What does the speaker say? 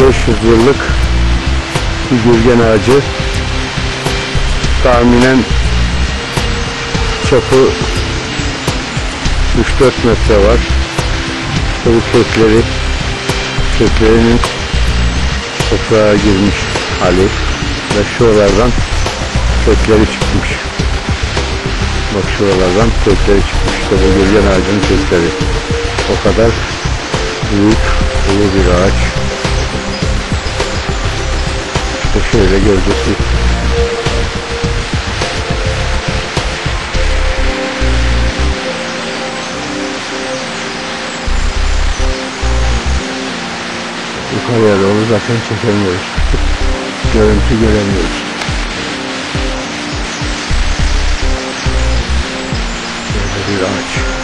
500 yıllık bir gürgen ağacı. Tahminen çapı 3-4 metre var. Bu kökleri, köklerinin toprağa girmiş hali ve şuralardan kökleri çıkmış. Bak şuralardan kökleri çıkmış. İşte bu gürgen ağacının kökleri. O kadar büyük, ulu bir ağaç. İşte şöyle gövdesi. Yukarıya doğru zaten çekemiyoruz. Görüntü göremiyoruz. Böyle bir ağaç.